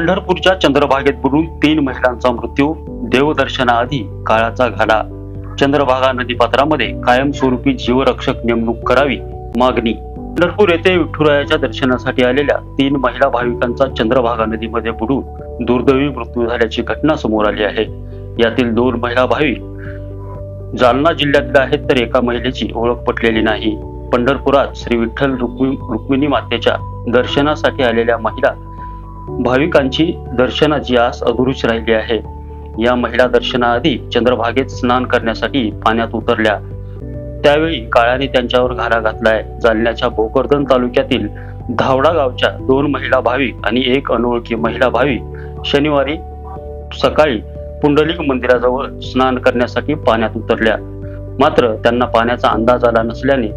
पंढरपूरच्या चंद्रभागेत बुडून तीन महिलांचा मृत्यू देवदर्शनाआधी काळाचा घाला. चंद्रभागा नदीपात्रामध्ये कायमस्वरूपी जीवरक्षक नेमणूक करावी मागणी. पंढरपूर येथे विठुरायाच्या दर्शनासाठी आलेल्या तीन महिला भाविकांचा चंद्रभागा नदीमध्ये बुडून दुर्दैवी मृत्यू झाल्याची घटना समोर आली आहे. यातील दोन महिला भाविक जालना जिल्ह्यातील आहेत तर एका महिलेची ओळख पटलेली नाही. पंढरपुरात श्री विठ्ठल रुक्मी रुक्मिणी मातेच्या दर्शनासाठी आलेल्या महिला भाविकांची दर्शनाची आस अधुरूच राहिली आहे. या महिला दर्शनाआधी चंद्रभागेत स्नान करण्यासाठी पाण्यात उतरल्या. त्यावेळी काळाने त्यांच्यावर घाला घातलाय. जालन्याच्या भोकरदन तालुक्यातील धावडा गावच्या दोन महिला भाविक आणि एक अनोळखी महिला भाविक शनिवारी सकाळी पुंडलिक मंदिराजवळ स्नान करण्यासाठी पाण्यात उतरल्या. मात्र त्यांना पाण्याचा अंदाज आला नसल्याने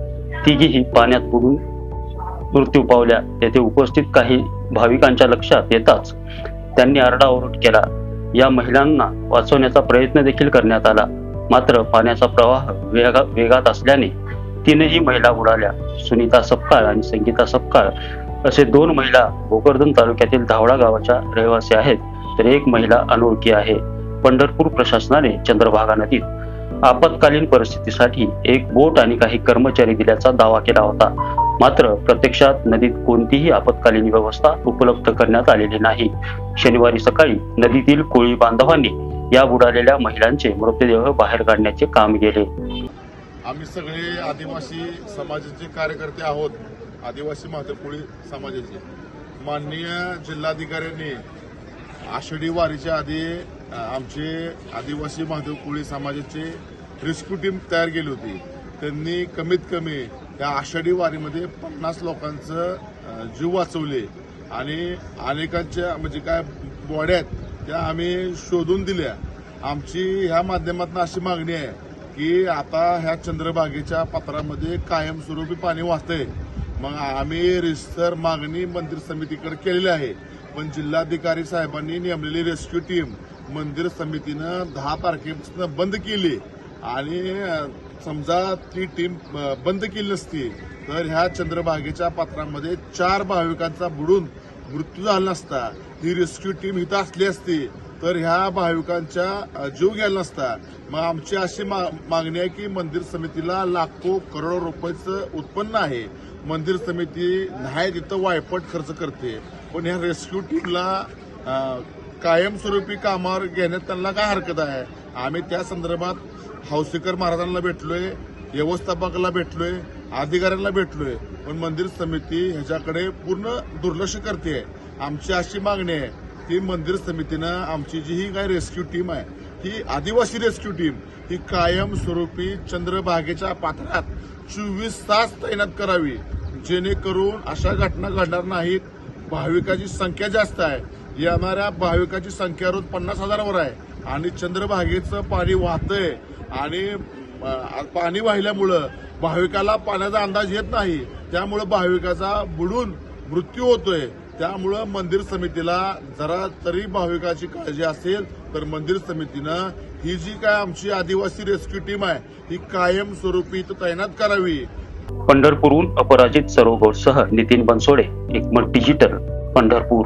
तिघीही पाण्यात बुडून मृत्यू पावल्या तेथे उपस्थित काही भाविकांच्या लक्षात येताच त्यांनी आरडाओरड केला. या महिलांना वाचवण्याचा प्रयत्न देखील करण्यात आला. मात्र पाण्याचा प्रवाह वेगा वेगात असल्याने तीनही महिला बुडाल्या. सुनीता सपकाळ आणि संगीता सपकाळ असे दोन महिला भोकरदन तालुक्यातील धावडा गावाच्या रहिवासी आहेत तर एक महिला अनोळखी आहे. पंढरपूर प्रशासनाने चंद्रभागा नदीत आपत्कालीन परिस्थितीसाठी एक बोट आणि काही कर्मचारी दिल्याचा दावा केला होता. मात्र प्रत्यक्षात नदीत कोणतीही आपत्कालीन व्यवस्था उपलब्ध करण्यात आलेली नाही. शनिवारी सकाळी नदीतील कोळी बांधवांनी या बुडालेल्या महिलांचे मृतदेह बाहेर काढण्याचे काम केले. आम्ही सगळे आदिवासी समाजाचे कार्यकर्ते आहोत. आदिवासी मातृकोळी समाजाचे. माननीय जिल्हाधिकाऱ्यांनी आषाढी वारीच्या आधी आमचे आदिवासी महादेव कोळी समाजाचे रेस्क्यू टीम तयार केली होती. त्यांनी कमीत कमी त्या आषाढी वारीमध्ये पन्नास लोकांचं जीव वाचवले. आणि अनेकांच्या म्हणजे काय बॉड्या आहेत त्या आम्ही शोधून दिल्या. आमची ह्या माध्यमातून अशी मागणी आहे की आता ह्या चंद्रभागेच्या पात्रामध्ये कायमस्वरूपी पाणी वाहतंय मग आम्ही रिस्तर मागणी मंदिर समितीकडे केलेली आहे. पण जिल्हाधिकारी साहेबांनी नेमलेली रेस्क्यू टीम मंदिर समितीनं दहा तारखेपासून बंद केली. आणि समजा ती टीम बंद केली नसती तर ह्या चंद्रभागेच्या पात्रामध्ये चार भाविकांचा बुडून मृत्यू झाला नसता. ही रेस्क्यू टीम इथं असली असती तर ह्या भाविकांच्या जीव गेला नसता. मग आमची अशी मा- मागणी आहे की मंदिर समितीला लाखो करोडो रुपयाचं उत्पन्न आहे. मंदिर समिती नाही तिथं वायपट खर्च करते. पण ह्या रेस्क्यू टीमला कायमस्वरूपी कामावर घेण्यात त्यांना काय हरकत आहे? आम्ही त्या संदर्भात हौसेकर महाराजांना भेटलोय व्यवस्थापकाला भेटलोय अधिकाऱ्यांना भेटलोय पण मंदिर समिती ह्याच्याकडे पूर्ण दुर्लक्ष करते आमची अशी मागणी आहे की मंदिर समितीनं आमची जी ही काय रेस्क्यू टीम आहे ही आदिवासी रेस्क्यू टीम ही कायमस्वरूपी चंद्रभागेच्या पात्रात चोवीस तास तैनात करावी जेणेकरून अशा घटना घडणार नाहीत. भाविकाची संख्या जास्त आहे. येणाऱ्या भाविकाची संख्या रोज पन्नास हजारावर आहे. आणि चंद्रभागेचं पाणी वाहतंय. आणि पाणी वाहिल्यामुळं भाविकाला पाण्याचा अंदाज येत नाही. त्यामुळं भाविकाचा बुडून मृत्यू होतोय. त्यामुळं मंदिर समितीला जरा तरी भाविकाची काळजी असेल तर मंदिर समितीनं ही जी काय आमची आदिवासी रेस्क्यू टीम आहे ही कायमस्वरूपी तैनात करावी. पंढरपूरहून अपराजित सरोगोडसह नितीन बनसोडे एकमत digital Pandharpur.